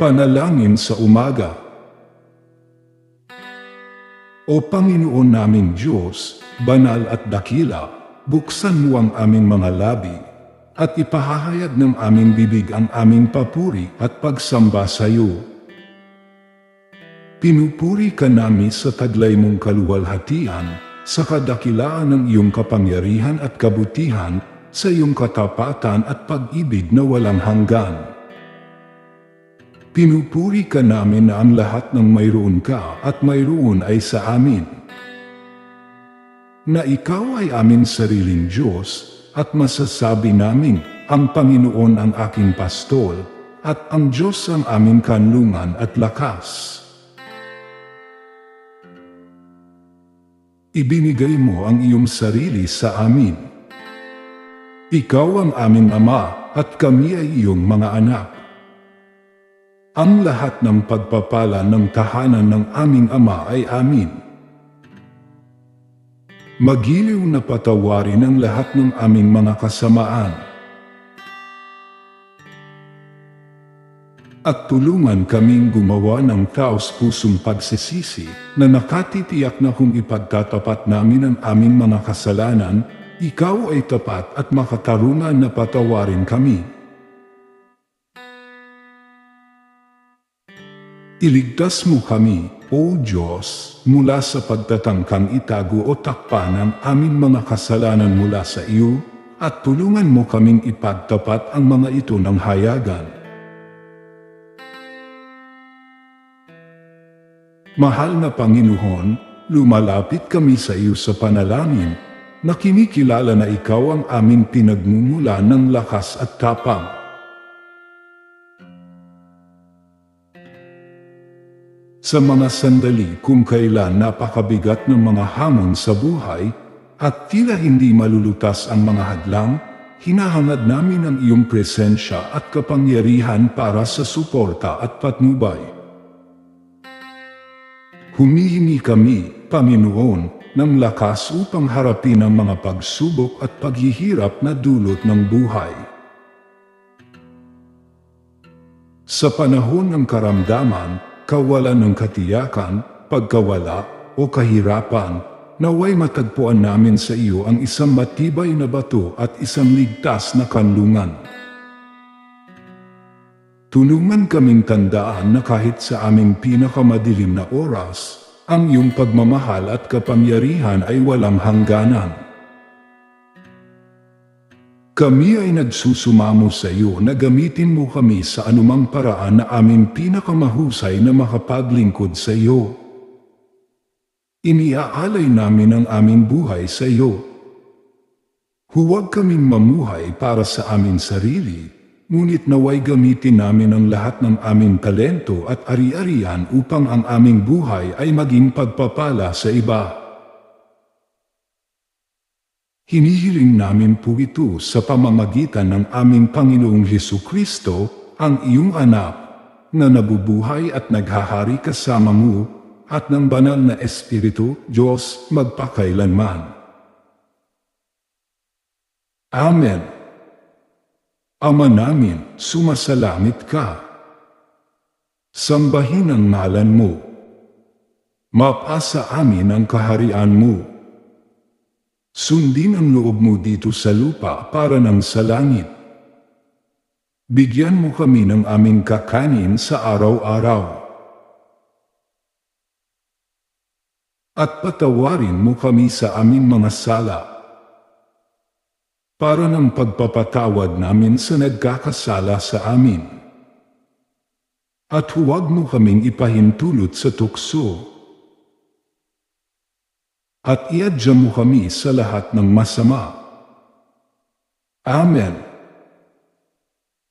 Panalangin sa umaga. O Panginoon naming Diyos, banal at dakila, buksan mo ang aming mga labi, at ipahahayag ng aming bibig ang aming papuri at pagsamba sa iyo. Pinupuri ka namin sa taglay mong kaluwalhatian, sa kadakilaan ng iyong kapangyarihan at kabutihan, sa iyong katapatan at pag-ibig na walang hanggan. Pinupuri ka namin na ang lahat ng mayroon ka at mayroon ay sa amin. Na ikaw ay aming sariling Diyos at masasabi namin, ang Panginoon ang aking pastol at ang Diyos ang aming kanlungan at lakas. Ibinigay mo ang iyong sarili sa amin. Ikaw ang aming Ama at kami ay iyong mga anak. Ang lahat ng pagpapala ng tahanan ng aming Ama ay amin. Magiliw na patawarin ang lahat ng aming mga kasamaan. At tulungan kaming gumawa ng taos pusong pagsisisi na nakatitiyak na kung ipagtatapat namin ang aming mga kasalanan, ikaw ay tapat at makatarungan na patawarin kami. Iligtas mo kami, O Diyos, mula sa pagtatangkang itago o takpan ang aming mga kasalanan mula sa iyo, at tulungan mo kaming ipagtapat ang mga ito ng hayagan. Mahal na Panginoon, lumalapit kami sa iyo sa panalangin, na kinikilala na ikaw ang aming pinagmumula ng lakas at tapang. Sa mga sandali kung kailan napakabigat ng mga hamon sa buhay at tila hindi malulutas ang mga hadlang, hinahangad namin ang iyong presensya at kapangyarihan para sa suporta at patnubay. Humihingi kami, Panginoon, ng lakas upang harapin ang mga pagsubok at paghihirap na dulot ng buhay. Sa panahon ng karamdaman, kawalan ng katiyakan, pagkawala, o kahirapan, naway matagpuan namin sa iyo ang isang matibay na bato at isang ligtas na kanlungan. Tulungan kaming tandaan na kahit sa aming pinakamadilim na oras, ang iyong pagmamahal at kapangyarihan ay walang hangganan. Kami ay nagsusumamo sa iyo na gamitin mo kami sa anumang paraan na aming pinakamahusay na makapaglingkod sa iyo. Iniaalay namin ang aming buhay sa iyo. Huwag kaming mamuhay para sa aming sarili, ngunit naway gamitin namin ang lahat ng aming talento at ari-arian upang ang aming buhay ay maging pagpapala sa iba. Hinihiling namin po ito sa pamamagitan ng aming Panginoong Heso Kristo, ang iyong anak, na nabubuhay at naghahari kasama mo, at ng banal na Espiritu, Diyos, magpakailanman. Amen. Ama namin, sumasalamit ka. Sambahin ang ngalan mo. Mapasa amin ang kaharian mo. Sundin ang loob mo dito sa lupa para ng sa langit. Bigyan mo kami ng aming kakanin sa araw-araw. At patawarin mo kami sa aming mga sala. Para ng pagpapatawad namin sa nagkakasala sa amin. At huwag mo kaming ipahintulot sa tukso at iadya mo kami sa lahat ng masama. Amen.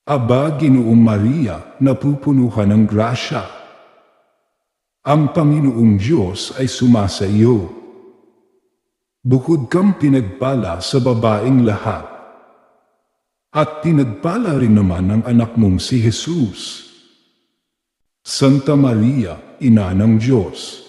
Aba, Ginoong Maria, napupuno ka ng grasya. Ang Panginoong Diyos ay sumasa iyo. Bukod kang pinagpala sa babaeng lahat. At pinagpala rin naman ang anak mong si Jesus. Santa Maria, Ina ng Diyos,